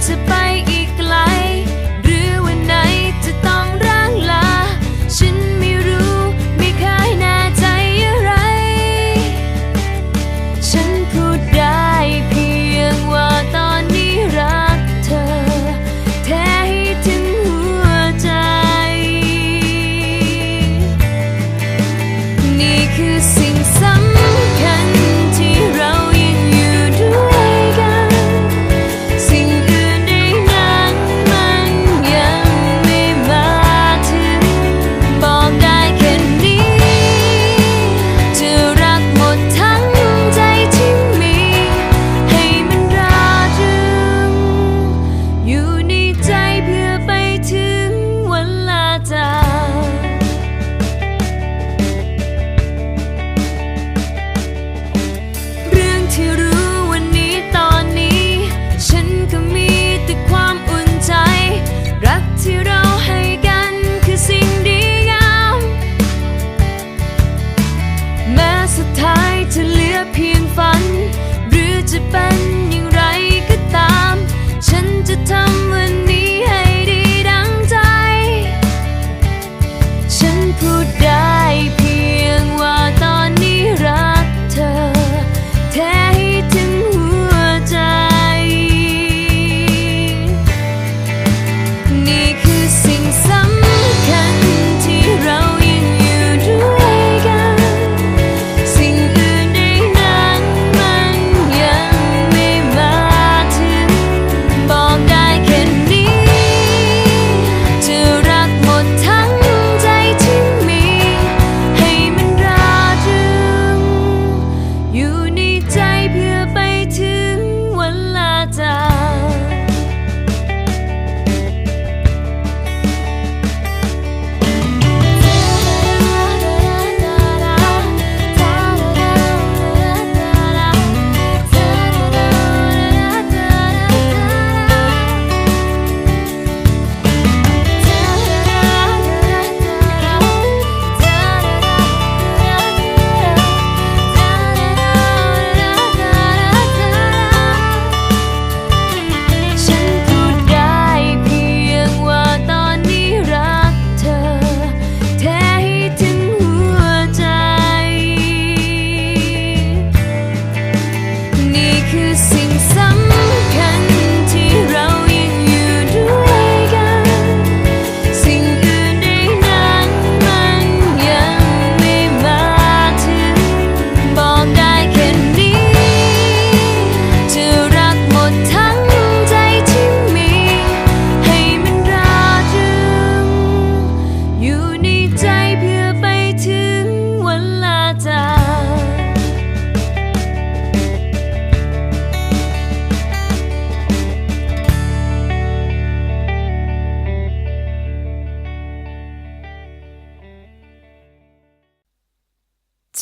自白。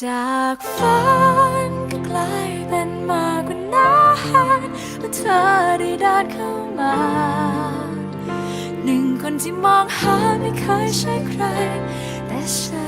จากฝันก็กลายเป็นมากกว่านั้นเมื่อเธอได้เดินเข้ามา หนึ่งคนที่มองหาไม่เคยใช่ใคร แต่ฉัน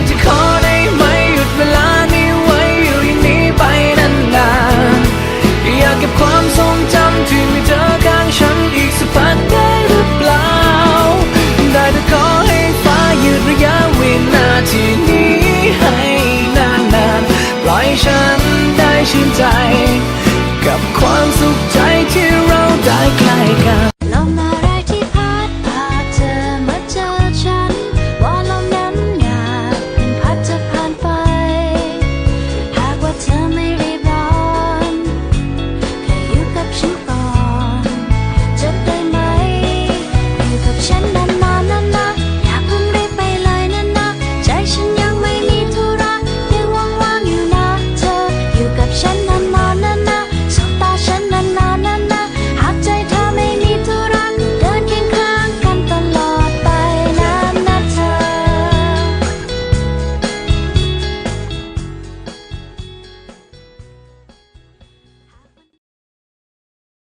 ากจะขอได้ไหมหยุดเวลานี้ไว้อยู่อย่างนี้ไปนานๆอยากเก็บความทรงจำที่มีเธอข้างฉันอีกสักพักได้หรือเปล่า ได้แต่ขอให้ฟ้ายุดระยะเวินาทีนี้ให้นานๆปล่อยฉันได้ชื่นใจ